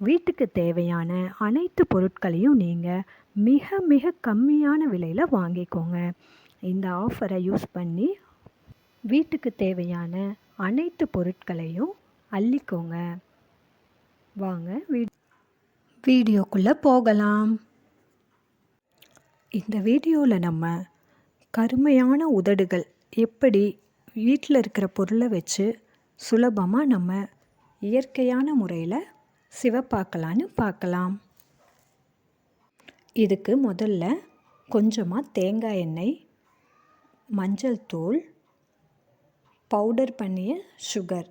வீட்டுக்கு தேவையான அனைத்து பொருட்களையும் நீங்கள் மிக மிக கம்மியான விலையில் வாங்கிக்கோங்க. இந்த ஆஃபரை யூஸ் பண்ணி வீட்டுக்கு தேவையான அனைத்து பொருட்களையும் அள்ளிக்கோங்க. வாங்க வீ வீடியோக்குள்ளே போகலாம். இந்த வீடியோவில் நம்ம கருமையான உதடுகள் எப்படி வீட்டில் இருக்கிற பொருளை வச்சு சுலபமாக நம்ம இயற்கையான முறையில் சிவப்பாக்கலான்னு பார்க்கலாம். இதுக்கு முதல்ல கொஞ்சமாக தேங்காய் எண்ணெய் மஞ்சள் தூள் பவுடர் பண்ணிய சுகர்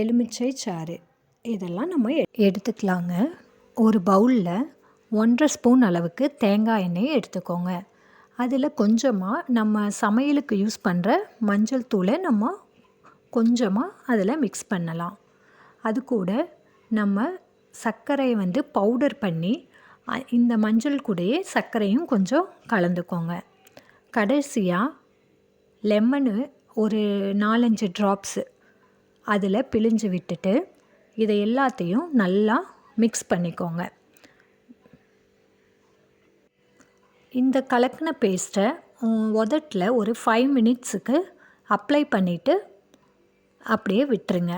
எலுமிச்சை சாறு. இதெல்லாம் நம்ம எடுத்துக்கலாங்க. ஒரு பவுலில் ஒன்றரை ஸ்பூன் அளவுக்கு தேங்காய் எண்ணெய் எடுத்துக்கோங்க. அதில் கொஞ்சமாக நம்ம சமையலுக்கு யூஸ் பண்ணுற மஞ்சள் தூளை நம்ம கொஞ்சமாக அதில் மிக்ஸ் பண்ணலாம். அது கூட நம்ம சர்க்கரையை வந்து பவுடர் பண்ணி இந்த மஞ்சள் கூடையே சர்க்கரையும் கொஞ்சம் கலந்துக்கோங்க. கடைசியாக லெமனு ஒரு நாலஞ்சு ட்ராப்ஸு அதில் பிழிஞ்சு விட்டுட்டு இதை எல்லாத்தையும் நல்லா மிக்ஸ் பண்ணிக்கோங்க. இந்த கலக்கின பேஸ்ட்டை உதட்டில் ஒரு ஃபைவ் மினிட்ஸுக்கு அப்ளை பண்ணிவிட்டு அப்படியே விட்டுருங்க.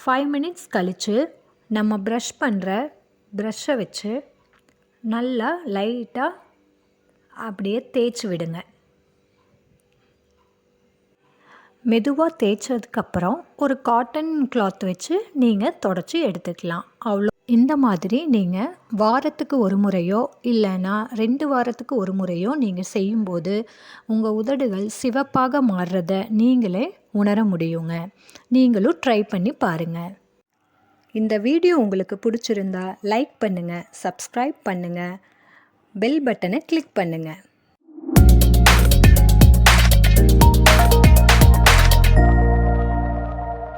ஃபைவ் மினிட்ஸ் கழித்து நம்ம ப்ரஷ் பண்ணுற ப்ரஷ்ஷை வச்சு நல்லா லைட்டாக அப்படியே தேய்ச்சி விடுங்க. மெதுவாக தேய்ச்சதுக்கப்புறம் ஒரு காட்டன் கிளாத் வச்சு நீங்கள் தொடச்சி எடுத்துக்கலாம். அவ்வளோ இந்த மாதிரி நீங்கள் வாரத்துக்கு ஒரு முறையோ இல்லைன்னா ரெண்டு வாரத்துக்கு ஒரு முறையோ நீங்கள் செய்யும்போது உங்கள் உதடுகள் சிவப்பாக மாறுறத நீங்களே உணர முடியுங்க. நீங்களும் ட்ரை பண்ணி பாருங்கள் இந்த வீடியோ உங்களுக்கு பிடிச்சிருந்தா லைக் பண்ணுங்கள் சப்ஸ்கிரைப் பண்ணுங்கள் பெல் பட்டனை கிளிக் பண்ணுங்கள்